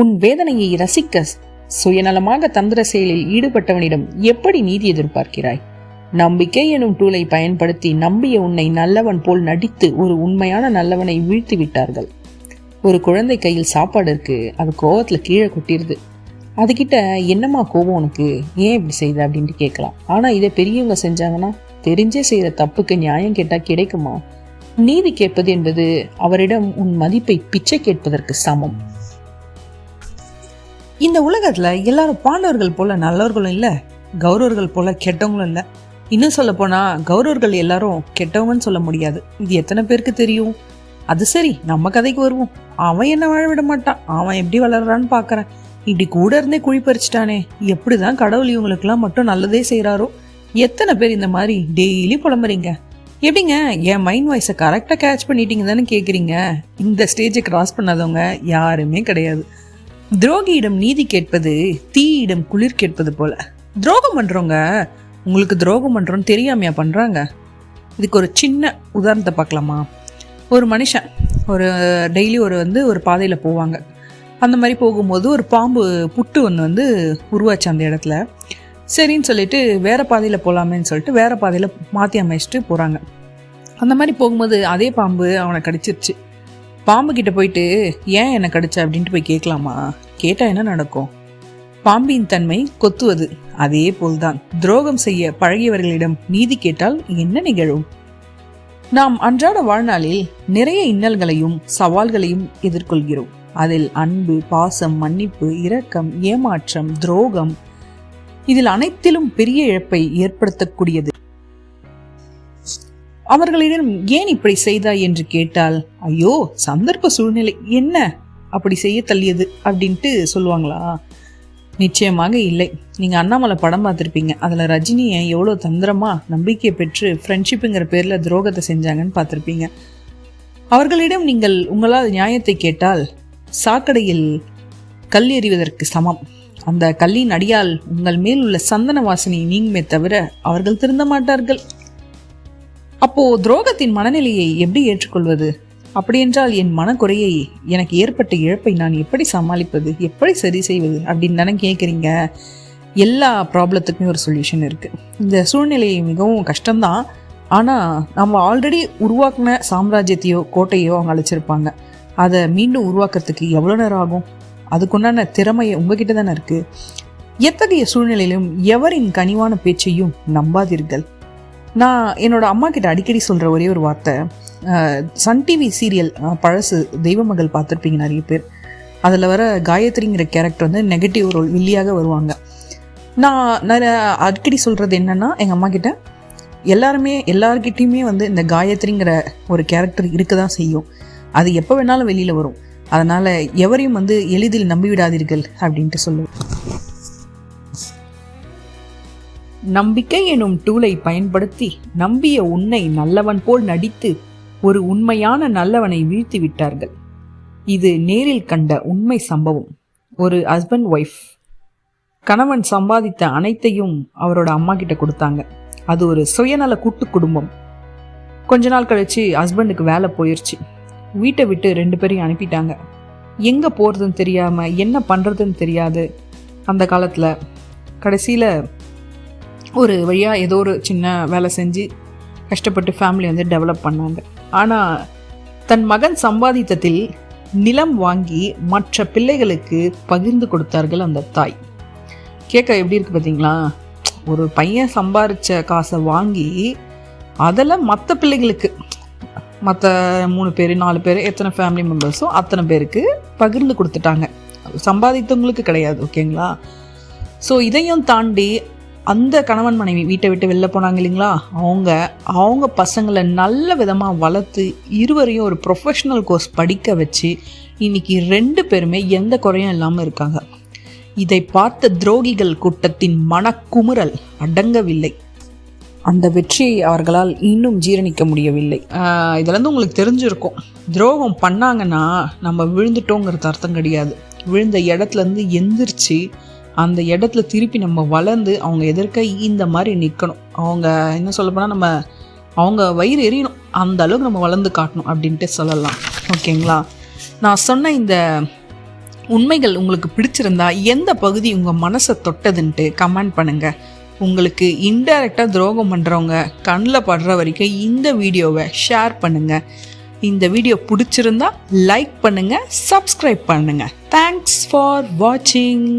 உன் வேதனையை ரசிக்க சுயநலமாக தந்திர செயலில் ஈடுபட்டவனிடம் எப்படி நீதி எதிர்பார்க்கிறாய்? நம்பிக்கை எனும் டூலை பயன்படுத்தி நம்பிய உன்னை நல்லவன் போல் நடித்து ஒரு உண்மையான நல்லவனை வீழ்த்தி விட்டார்கள் ஒரு குழந்தை கையில் சாப்பாடு இருக்கு அது கோவத்துல கீழே கொட்டிடுது அதுகிட்ட என்னம்மா கோபம் உனக்கு? ஏன் இப்படி செய்த? அப்படின்ட்டு கேட்கலாம். ஆனா இதை பெரியவங்க செஞ்சாங்கன்னா தெரிஞ்சே செய்யற தப்புக்கு நியாயம் கேட்டா கிடைக்குமா? நீதி கேட்பது என்பது அவரிடம் உன் மதிப்பை பிச்சை கேட்பதற்கு சமம். இந்த உலகத்தில் எல்லாரும் பாண்டவர்கள் போல நல்லவர்களும் இல்லை கௌரவர்கள் போல கெட்டவங்களும் இல்லை. இன்னும் சொல்ல போனால் கௌரவர்கள் எல்லாரும் கெட்டவங்கன்னு சொல்ல முடியாது. இது எத்தனை பேருக்கு தெரியும்? அது சரி நம்ம கதைக்கு வருவோம். அவன் என்ன வாழ விட மாட்டான். அவன் எப்படி வளர்றான்னு பார்க்குறேன் இப்படி கூட இருந்தே குழி பறிச்சிட்டானே. எப்படிதான் கடவுள் இவங்களுக்கெல்லாம் மட்டும் நல்லதே செய்கிறாரோ எத்தனை பேர் இந்த மாதிரி டெய்லி புலம்புறீங்க? எப்படிங்க? என் மைண்ட் வாய்ஸை கரெக்டாக கேட்ச் பண்ணிட்டீங்க தானே கேட்குறீங்க இந்த ஸ்டேஜை கிராஸ் பண்ணாதவங்க யாருமே கிடையாது. துரோகியிடம் நீதி கேட்பது தீயிடம் குளிர் கேட்பது போல. துரோகம் பண்ணுறவங்க உங்களுக்கு துரோகம் பண்ணுறோன்னு தெரியாமையா பண்ணுறாங்க இதுக்கு ஒரு சின்ன உதாரணத்தை பார்க்கலாமா? ஒரு மனுஷன் ஒரு டெய்லி ஒரு வந்து ஒரு பாதையில் போவாங்க. அந்த மாதிரி போகும்போது ஒரு பாம்பு புட்டு ஒன்று வந்து உருவாச்சு அந்த இடத்துல. சரின்னு சொல்லிட்டு வேறு பாதையில் போகலாமேன்னு சொல்லிட்டு வேற பாதையில் மாற்றி அமைச்சிட்டு போகிறாங்க அந்த மாதிரி போகும்போது அதே பாம்பு அவனை கடிச்சிருச்சு. பாம்பு கிட்ட போயிட்டு ஏன் என்னை கடிச்ச? அப்படின்ட்டு போய் கேட்கலாமா கேட்டால் என்ன நடக்கும்? பாம்பின் தன்மை கொத்துவது அதே போல்தான். துரோகம் செய்ய பழகியவர்களிடம் நீதி கேட்டால் என்ன நிகழும்? நாம் அன்றாட வாழ்நாளில் நிறைய இன்னல்களையும் சவால்களையும் எதிர்கொள்கிறோம். அதில் அன்பு பாசம் மன்னிப்பு இரக்கம் ஏமாற்றம் துரோகம் இதில் அனைத்திலும் பெரிய இழப்பை ஏற்படுத்தக்கூடியது. அவர்களிடம் ஏன் இப்படி செய்தாய் என்று கேட்டால் ஐயோ சந்தர்ப்ப சூழ்நிலை என்ன? அப்படி செய்ய தள்ளியது அப்படின்ட்டு சொல்லுவாங்களா? நிச்சயமாக இல்லை. நீங்கள் அண்ணாமலை படம் பார்த்துருப்பீங்க. அதில் ரஜினியை எவ்வளோ தந்திரமாக நம்பிக்கையை பெற்று ஃப்ரெண்ட்ஷிப்புங்கிற பேரில் துரோகத்தை செஞ்சாங்கன்னு பார்த்துருப்பீங்க. அவர்களிடம் நீங்கள் உங்களால் நியாயத்தை கேட்டால் சாக்கடையில் கல் எறிவதற்கு சமம். அந்த கல்லின் அடியால் உங்கள் மேல் உள்ள சந்தன வாசனை நீங்குமே தவிர அவர்கள் திருந்த மாட்டார்கள். அப்போ துரோகத்தின் மனநிலையை எப்படி ஏற்றுக்கொள்வது? அப்படியென்றால் என் மனக்குறையை எனக்கு ஏற்பட்ட இழப்பை நான் எப்படி சமாளிப்பது? எப்படி சரி செய்வது? அப்படின்னு தானே கேட்குறீங்க எல்லா ப்ராப்ளத்துக்குமே ஒரு சொல்யூஷன் இருக்குது இந்த சூழ்நிலை மிகவும் கஷ்டம்தான். ஆனால் நம்ம ஆல்ரெடி உருவாக்கின சாம்ராஜ்யத்தையோ கோட்டையோ அவங்க அழைச்சிருப்பாங்க. அதை மீண்டும் உருவாக்குறதுக்கு எவ்வளோ நேரம் ஆகும்? அதுக்குண்டான திறமையை உங்ககிட்ட தானே இருக்குது எத்தகைய சூழ்நிலையிலும் எவரின் கனிவான பேச்சையும் நம்பாதீர்கள். நான் என்னோட அம்மா கிட்ட அடிக்கடி சொல்கிற ஒரே ஒரு வார்த்தை சன் டிவி சீரியல் பழசு தெய்வமகள் பார்த்துருப்பீங்க நிறைய பேர். அதில் வர காயத்ரிங்கிற கேரக்டர் வந்து நெகட்டிவ் ரோல் வில்லியாக வருவாங்க. நான் நிறைய அடிக்கடி சொல்கிறது என்னென்னா எங்கள் அம்மா கிட்ட எல்லாருமே எல்லார்கிட்டயுமே வந்து இந்த காயத்ரிங்கிற ஒரு கேரக்டர் இருக்க தான் செய்யும். அது எப்போ வேணாலும் வெளியில் வரும். அதனால் எவரையும் வந்து எளிதில் நம்பிவிடாதீர்கள் அப்படின்ட்டு சொல்லுவேன். நம்பிக்கை எனும் டூலை பயன்படுத்தி நம்பிய உன்னை நல்லவன் போல் நடித்து ஒரு உண்மையான நல்லவனை வீழ்த்தி விட்டார்கள். இது நேரில் கண்ட உண்மை சம்பவம். ஒரு ஹஸ்பண்ட் ஒய்ஃப் கணவன் சம்பாதித்த அனைத்தையும் அவரோட அம்மா கிட்ட கொடுத்தாங்க. அது ஒரு சுயநல கூட்டு குடும்பம். கொஞ்ச நாள் கழிச்சு ஹஸ்பண்டுக்கு வேலை போயிருச்சு. வீட்டை விட்டு ரெண்டு பேரையும் அனுப்பிட்டாங்க. எங்கே போகிறதுன்னு தெரியாமல் என்ன பண்ணுறதுன்னு தெரியாது. அந்த காலத்தில் கடைசியில் ஒரு வழியாக ஏதோ ஒரு சின்ன வேலை செஞ்சு கஷ்டப்பட்டு ஃபேமிலி வந்து டெவலப் பண்ணாங்க. ஆனால் தன் மகன் சம்பாதித்ததில் நிலம் வாங்கி மற்ற பிள்ளைகளுக்கு பகிர்ந்து கொடுத்தார்கள் அந்த தாய். கேட்க எப்படி இருக்கு பார்த்தீங்களா ஒரு பையன் சம்பாரிச்ச காசை வாங்கி அதில் மற்ற பிள்ளைகளுக்கு மற்ற மூணு பேர் நாலு பேர் எத்தனை ஃபேமிலி மெம்பர்ஸோ அத்தனை பேருக்கு பகிர்ந்து கொடுத்துட்டாங்க. சம்பாதித்தவங்களுக்கு கிடையாது ஓகேங்களா ஸோ இதையும் தாண்டி அந்த கணவன் மனைவி வீட்டை விட்டு வெளில போனாங்க இல்லைங்களா? அவங்க அவங்க பசங்களை நல்ல விதமாக வளர்த்து இருவரையும் ஒரு ப்ரொஃபஷ்னல் கோர்ஸ் படிக்க வச்சு இன்னைக்கு ரெண்டு பேருமே எந்த குறையும் இல்லாமல் இருக்காங்க. இதை பார்த்த துரோகிகள் கூட்டத்தின் மனக்குமுறல் அடங்கவில்லை. அந்த வெற்றியை அவர்களால் இன்னும் ஜீரணிக்க முடியவில்லை. இதிலேருந்து உங்களுக்கு தெரிஞ்சிருக்கும். துரோகம் பண்ணாங்கன்னா நம்ம விழுந்துட்டோங்கிறது அர்த்தம் கிடையாது. விழுந்த இடத்துலேருந்து எந்திரிச்சு அந்த இடத்துல திருப்பி நம்ம வளர்ந்து அவங்க எதிர்க்க இந்த மாதிரி நிற்கணும் அவங்க என்ன சொல்ல போனால் நம்ம அவங்க வயிறு எரியணும். அந்த அளவுக்கு நம்ம வளர்ந்து காட்டணும் அப்படின்ட்டு சொல்லலாம். ஓகேங்களா? நான் சொன்ன இந்த உண்மைகள் உங்களுக்கு பிடிச்சிருந்தா எந்த பகுதி உங்கள் மனசை தொட்டதுன்ட்டு கமெண்ட் பண்ணுங்க. உங்களுக்கு இன்டைரக்டாக துரோகம் பண்ணுறவங்க கண்ணில் படுற வரைக்கும் இந்த வீடியோவை ஷேர் பண்ணுங்கள் இந்த வீடியோ பிடிச்சிருந்தா லைக் பண்ணுங்கள் சப்ஸ்கிரைப் பண்ணுங்கள் தேங்க்ஸ் ஃபார் வாட்சிங்